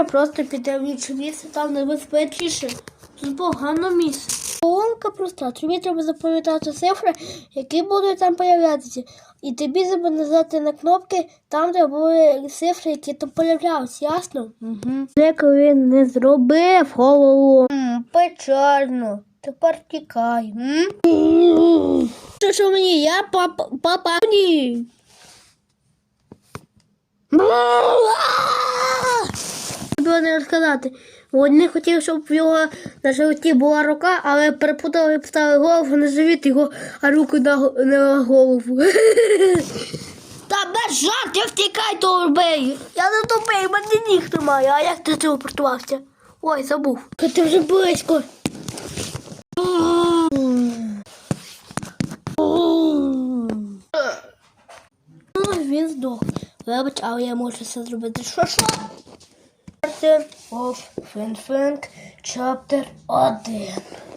Може просто піти в інше місце, там небезпечніше. Тут погано місце. Колонка проста. Тобі треба запам'ятати цифри, які будуть там появлятися. І тобі треба нажати на кнопки там, де були цифри, які там появлялися, ясно? Угу. Як він не зробив голову. Печально. Тепер тікай. м? Що що мені? Я папа папа. Ні. Треба не розказати. Вони хотіли, щоб в його на животі була рука, але перепутали поставили голову на живіт його, а руку на, на голову. Та без жартів втікай тупий. Я не тупий, мене ніг немає, а як ти телепортувався? Ой, забув. Та Ти вже близько. Ну, він здох. Вибач, але я можу це зробити. Що що? of Fin Fin chapter 10.